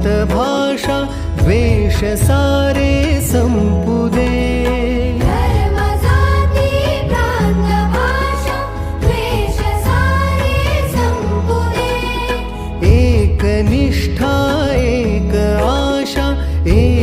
शांत भाषा द्वेष सारे संपुदे एक निष्ठा एक आशा एक